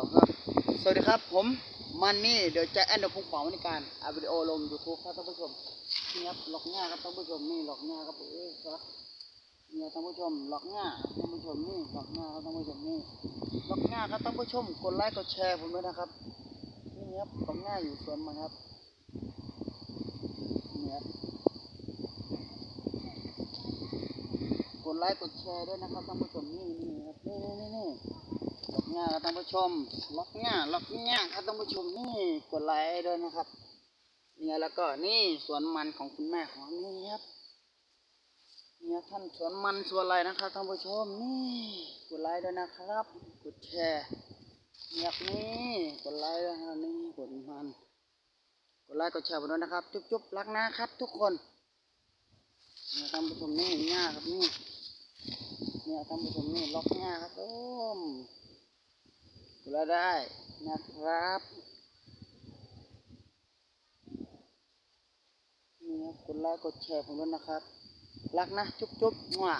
อครับ สวัสดีครับผมมันนี่เดี๋ยวจะแอนเดอร์พุงเป่าในการอัดวิดีโอลงยูทูบครับท่านผู้ชมนี่ครับหลอกง่าครับท่านผู้ชมนี่หลอกง่าครับเอ้ยครับนี่ท่านผู้ชมหลอกง่าท่านผู้ชมนี่หลอกง่าครับท่านผู้ชมนี่หลอกง่าครับท่านผู้ชมกดไลค์กดแชร์ผมด้วยนะครับนี่ครับหลอกง่าอยู่สวนมันครับนี่ครับกดไลค์กดแชร์ด้วยนะครับท่านผู้ชมนี่นี่ครับ ครับท่านผู้ชม ล็อกง่าล็อกง่าครับท่านผู้ชมนี่กดไลค์ด้วยนะครับ เนี่ยแล้วก็นี่สวนมันของคุณแม่ของนี่ครับเนี่ยท่านสวนมันสวนอะไรนะครับท่านผู้ชมนี่กดไลค์ด้วยนะครับ กดแชร์เนี่ยนี่กดไลค์ด้วยนะนี่กดมันกดไลค์กดแชร์ผมด้วยนะครับ จุ๊บๆรักนะครับ ทุกคนเนี่ยท่านผู้ชมนี่ง่าครับนี่เนี่ยท่านผู้ชมนี่ล็อกง่า ลค์ได้นะครับนี่ครับกดไลค์กดแชร์ผมด้วยนะครับ รักนะ จุ๊บจุ๊บมั่ว